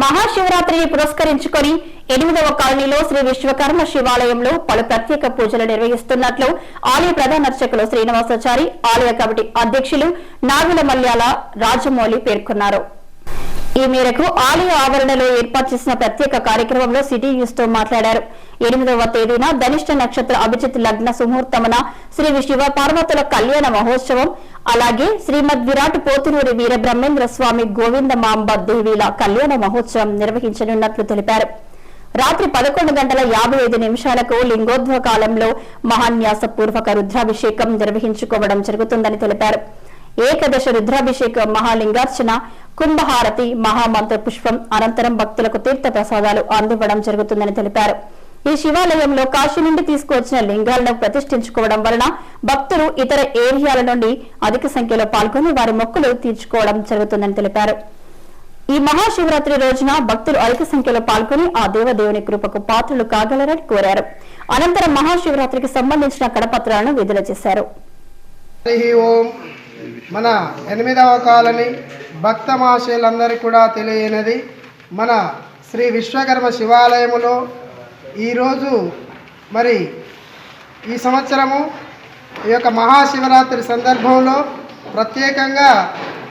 మహాశివరాత్రిని పురస్కరించుకొని ఎనిమిదవ కాలనీలో శ్రీ విశ్వకర్మ శివాలయంలో పలు ప్రత్యేక పూజలు నిర్వహిస్తున్నట్లు ఆలయ ప్రధాన అర్చకులు శ్రీనివాసాచారి ఆలయ కమిటీ అధ్యక్షులు నాగుల మల్యాల రాజమౌళి పేర్కొన్నారు. ఈ మేరకు ఆలయ ఆవరణలో ఏర్పాటు చేసిన ప్రత్యేక కార్యక్రమంలో సిటీ న్యూస్తో మాట్లాడారు. ఎనిమిదవ తేదీన ధనిష్ట నక్షత్ర అభిజిత్ లగ్న సుముహూర్తమున శ్రీ శివ పార్వతుల కళ్యాణ మహోత్సవం అలాగే శ్రీమద్ విరాట్ పోతునూరి వీరబ్రహ్మేంద్ర స్వామి గోవింద మాంబ దేవీల కళ్యాణ మహోత్సవం నిర్వహించనున్నట్లు తెలిపారు. రాత్రి పదకొండు గంటల యాభై ఐదు నిమిషాలకు లింగోద్వ కాలంలో మహాన్యాస పూర్వక రుద్రాభిషేకం నిర్వహించుకోవడం జరుగుతుందని తెలిపారు. ఏకదశ రుద్రాభిషేక మహాలింగార్చన కుంభహారతి మహామంత్ర పుష్పం అనంతరం భక్తులకు తీర్థ ప్రసాదాలు అందివ్వడం జరుగుతుందని తెలిపారు. ఈ శివాలయంలో కాశీ నుండి తీసుకువచ్చిన లింగాలను ప్రతిష్ఠించుకోవడం వలన భక్తులు ఇతర ఏరియాల నుండి అధిక సంఖ్యలో పాల్గొని వారి మొక్కులు తీర్చుకోవడం జరుగుతుందని తెలిపారు. ఈ మహాశివరాత్రి రోజున భక్తులు అధిక సంఖ్యలో పాల్గొని ఆ దేవదేవుని కృపకు పాత్రలు కాగలరని కోరారు. అనంతరం మహాశివరాత్రికి సంబంధించిన కడపత్రాలను విడుదల చేశారు. మన ఎనిమిదవ కాలనీ భక్త మహాశయులందరికీ కూడా తెలియనిది. మన శ్రీ విశ్వకర్మ శివాలయములో ఈరోజు మరి ఈ సంవత్సరము ఈ యొక్క మహాశివరాత్రి సందర్భంలో ప్రత్యేకంగా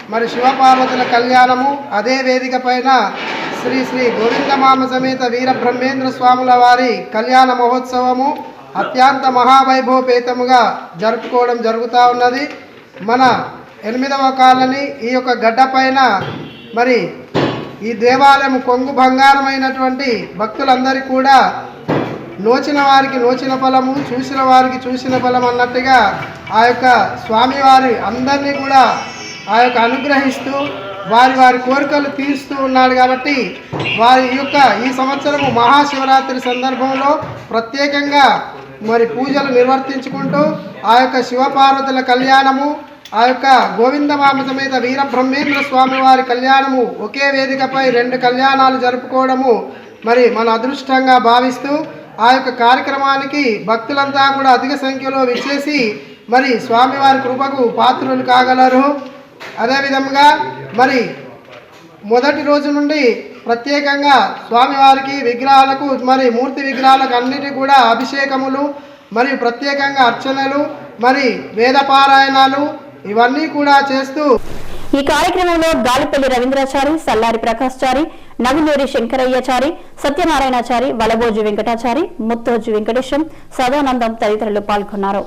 మరి శివపార్వతుల కళ్యాణము అదే వేదిక పైన శ్రీ శ్రీ గోవిందమామ సమేత వీర బ్రహ్మేంద్ర స్వాముల వారి కళ్యాణ మహోత్సవము అత్యంత మహావైభవపేతముగా జరుపుకోవడం జరుగుతూ ఉన్నది. మన ఎనిమిదవ కాలనీ ఈ యొక్క గడ్డ పైన మరి ఈ దేవాలయం కొంగు బంగారమైనటువంటి భక్తులందరికీ కూడా నోచిన వారికి నోచిన ఫలము చూసిన వారికి చూసిన ఫలం అన్నట్టుగా ఆ యొక్క స్వామివారి అందరినీ కూడా ఆ యొక్క అనుగ్రహిస్తూ వారి వారి కోరికలు తీరుస్తూ ఉన్నాడు కాబట్టి వారి యొక్క ఈ సంవత్సరము మహాశివరాత్రి సందర్భంలో ప్రత్యేకంగా మరి పూజలు నిర్వర్తించుకుంటూ ఆ యొక్క శివపార్వతుల కళ్యాణము ఆ యొక్క గోవిందమామ సమేత వీర బ్రహ్మేంద్ర స్వామి వారి కళ్యాణము ఒకే వేదికపై రెండు కళ్యాణాలు జరుపుకోవడము మరి మన అదృష్టంగా భావిస్తూ ఆ యొక్క కార్యక్రమానికి భక్తులంతా కూడా అధిక సంఖ్యలో విచ్చేసి మరి స్వామివారి కృపకు పాత్రులు కాగలరు. అదేవిధంగా మరి మొదటి రోజు నుండి ప్రత్యేకంగా స్వామివారికి విగ్రహాలకు మరి మూర్తి విగ్రహాలకు అన్నిటి కూడా అభిషేకములు మరియు ప్రత్యేకంగా అర్చనలు మరి వేదపారాయణాలు ఇవన్నీ కూడా చేస్తూ ఈ కార్యక్రమంలో గాలిపల్లి రవీంద్రాచారి సల్లారి ప్రకాశ్చారి నవిలేరి శంకరయ్యచారి సత్యనారాయణాచారి వలబోజు వెంకటాచారి ముత్తోజు వెంకటేశం సదానందం తదితరులు పాల్గొన్నారు.